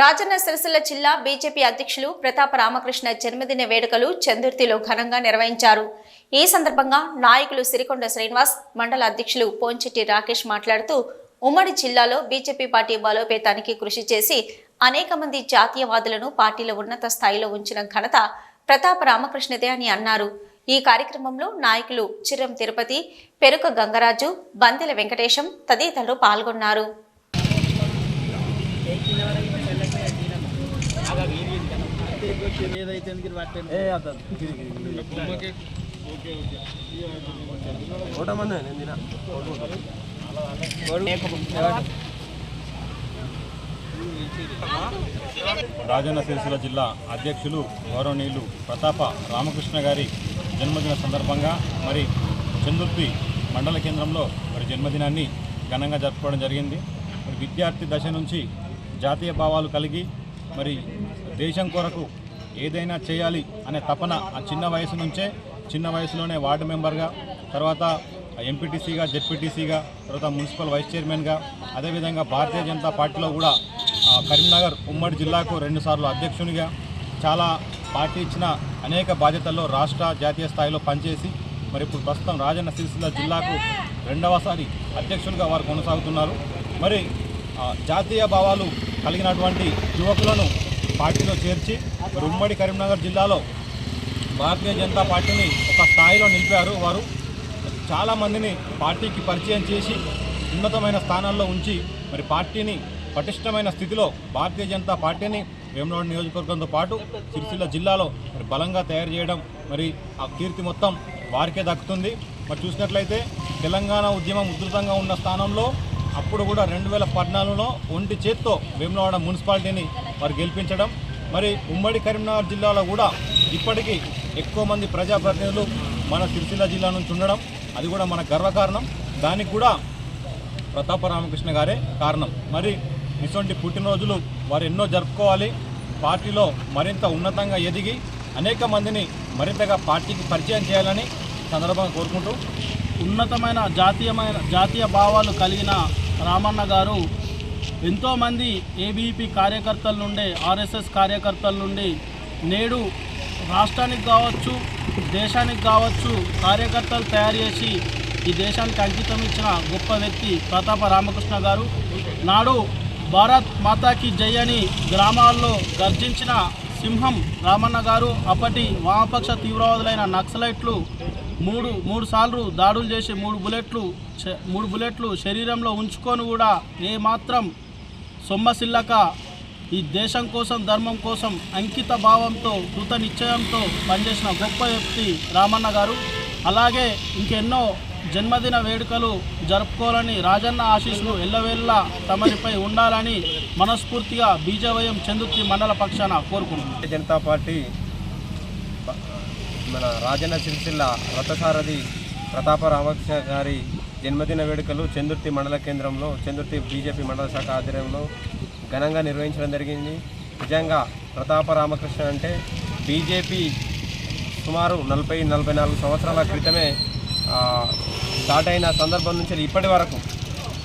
రాజన్న సిరిసిల్ల జిల్లా బీజేపీ అధ్యక్షులు ప్రతాప రామకృష్ణ జన్మదిన వేడుకలు చందుర్తిలో ఘనంగా నిర్వహించారు. ఈ సందర్భంగా నాయకులు సిరికొండ శ్రీనివాస్ మండల అధ్యక్షులు పోంచెట్టి రాకేష్ మాట్లాడుతూ ఉమ్మడి జిల్లాలో బీజేపీ పార్టీ బలోపేతానికి కృషి చేసి అనేక మంది జాతీయవాదులను పార్టీలో ఉన్నత స్థాయిలో ఉంచిన ఘనత ప్రతాప రామకృష్ణదే అని అన్నారు. ఈ కార్యక్రమంలో నాయకులు చిరం తిరుపతి పెరుక గంగరాజు బందెల వెంకటేశం తదితరులు పాల్గొన్నారు. ఏదైతే ఓటమన్నా నేను తినా రాజన్న సిరిసిల్ల జిల్లా అధ్యక్షులు గౌరవనీయులు ప్రతాప రామకృష్ణ గారి జన్మదిన సందర్భంగా మరి చందుర్తి మండల కేంద్రంలో మరి జన్మదినాన్ని ఘనంగా జరుపుకోవడం జరిగింది. మరి విద్యార్థి దశ నుంచి జాతీయ భావాలు కలిగి మరి దేశం కొరకు ఏదైనా చేయాలి అనే తపన ఆ చిన్న వయసు నుంచే చిన్న వయసులోనే వార్డు మెంబర్గా తర్వాత ఎంపీటీసీగా జెడ్పీటీసీగా తర్వాత మున్సిపల్ వైస్ చైర్మన్గా అదేవిధంగా భారతీయ జనతా పార్టీలో కూడా కరీంనగర్ ఉమ్మడి జిల్లాకు రెండుసార్లు అధ్యక్షునిగా చాలా పార్టీ ఇచ్చిన అనేక బాధ్యతల్లో రాష్ట్ర జాతీయ స్థాయిలో పనిచేసి మరి ఇప్పుడు ప్రస్తుతం రాజన్న సిరిసిల్ల జిల్లాకు రెండవసారి అధ్యక్షులుగా వారు కొనసాగుతున్నారు. మరి జాతీయ భావాలు కలిగినటువంటి యువకులను పార్టీలో చేర్చి మరి ఉమ్మడి కరీంనగర్ జిల్లాలో భారతీయ జనతా పార్టీని ఒక స్థాయిలో నిలిపారు వారు. చాలామందిని పార్టీకి పరిచయం చేసి ఉన్నతమైన స్థానాల్లో ఉంచి మరి పార్టీని పటిష్టమైన స్థితిలో భారతీయ జనతా పార్టీని వేమనాడు నియోజకవర్గంతో పాటు సిరిసిల్ల జిల్లాలో మరి బలంగా తయారు చేయడం మరి ఆ కీర్తి మొత్తం వారికే దక్కుతుంది. మరి చూసినట్లయితే తెలంగాణ ఉద్యమం ఉధృతంగా ఉన్న స్థానంలో అప్పుడు కూడా రెండు వేల పద్నాలుగులో ఒంటి చేత్తో వేములవాడ మున్సిపాలిటీని వారు గెలిపించడం. మరి ఉమ్మడి కరీంనగర్ జిల్లాలో కూడా ఇప్పటికీ ఎక్కువ మంది ప్రజాప్రతినిధులు మన సిరిసిల్ల జిల్లా నుంచి ఉండడం. అది కూడా మన గర్వకారణం దానికి కూడా ప్రతాప రామకృష్ణ గారే కారణం. మరి ఇటువంటి పుట్టినరోజులు వారు ఎన్నో జరుపుకోవాలి. పార్టీలో మరింత ఉన్నతంగా ఎదిగి అనేక మందిని మరింతగా పార్టీకి పరిచయం చేయాలని సందర్భంగా కోరుకుంటూ ఉన్నతమైన జాతీయమైన జాతీయ భావాలు కలిగిన రామన్న గారు ఎంతోమంది ఏబీపీ కార్యకర్తల నుండి ఆర్ఎస్ఎస్ కార్యకర్తల నుండి నేడు రాష్ట్రానికి కావచ్చు దేశానికి కావచ్చు కార్యకర్తలు తయారు చేసి ఈ దేశానికి అంకితం ఇచ్చిన గొప్ప వ్యక్తి ప్రతాప రామకృష్ణ గారు. నాడు భారత్ మాతాకి జై అని గ్రామాల్లో గర్జించిన సింహం రామన్న గారు అప్పటి వామపక్ష తీవ్రవాదులైన నక్సలైట్లు మూడు మూడు సార్లు దాడులు చేసి మూడు బుల్లెట్లు మూడు బుల్లెట్లు శరీరంలో ఉంచుకొని కూడా ఏమాత్రం సొమ్మసిల్లక ఈ దేశం కోసం ధర్మం కోసం అంకిత భావంతో కృత నిశ్చయంతో పనిచేసిన గొప్ప వ్యక్తి రామన్న గారు. అలాగే ఇంకెన్నో జన్మదిన వేడుకలు జరుపుకోవాలని రాజన్న ఆశీస్సులు ఎల్లవేళ్ళ తమరిపై ఉండాలని మనస్ఫూర్తిగా బీజవయం చెందుతి మండల పక్షాన కోరుకుంటున్నాను జనతా పార్టీ మన రాజన్న సిరిసిల్ల రథసారథి ప్రతాప రామకృష్ణ గారి జన్మదిన వేడుకలు చందుర్తి మండల కేంద్రంలో చందుర్తి బీజేపీ మండల శాఖ ఆధ్వర్యంలో ఘనంగా నిర్వహించడం జరిగింది. నిజంగా ప్రతాప రామకృష్ణ అంటే బీజేపీ సుమారు నలభై నలభై నాలుగు సంవత్సరాల క్రితమే స్టార్ట్ అయిన సందర్భం నుంచి ఇప్పటి వరకు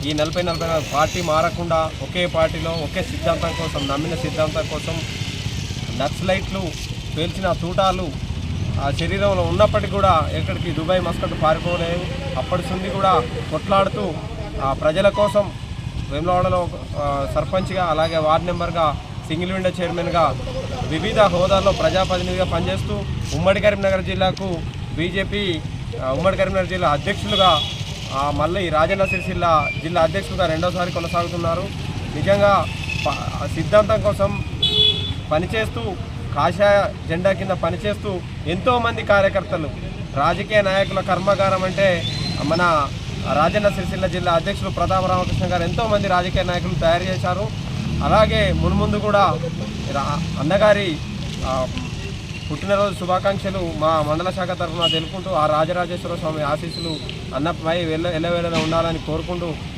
ఈ నలభై నలభై నాలుగు పార్టీ మారకుండా ఒకే పార్టీలో ఒకే సిద్ధాంతం కోసం నమ్మిన సిద్ధాంతం కోసం నక్సలైట్లు పేల్చిన తూటాలు ఆ శరీరంలో ఉన్నప్పటికీ కూడా ఎక్కడికి దుబాయ్ మస్కట్ పారిపోలేదు. అప్పటి నుండి కూడా కొట్లాడుతూ ఆ ప్రజల కోసం వేములవాడలో సర్పంచ్గా అలాగే వార్డు మెంబర్గా సింగిల్ విండో చైర్మన్గా వివిధ హోదాల్లో ప్రజాప్రతినిధిగా పనిచేస్తూ ఉమ్మడి కరీంనగర్ జిల్లాకు బీజేపీ ఉమ్మడి కరీంనగర్ జిల్లా అధ్యక్షులుగా మళ్ళీ రాజన్న సిరిసిల్ల జిల్లా అధ్యక్షులుగా రెండోసారి కొనసాగుతున్నారు. నిజంగా సిద్ధాంతం కోసం పనిచేస్తూ కాషాయ జెండా కింద పనిచేస్తూ ఎంతోమంది కార్యకర్తలు రాజకీయ నాయకుల కర్మాగారం అంటే మన రాజన్న సిరిసిల్ల జిల్లా అధ్యక్షులు ప్రతాప రామకృష్ణ గారు ఎంతోమంది రాజకీయ నాయకులు తయారు చేశారు. అలాగే మున్ముందు కూడా రా- అన్నగారి పుట్టినరోజు శుభాకాంక్షలు మా మండల శాఖ తరఫున తెలుపుకుంటూ ఆ రాజరాజేశ్వర స్వామి ఆశీస్సులు అన్నపై వెళ్ళ ఎల్లవేళలా ఉండాలని కోరుకుంటూ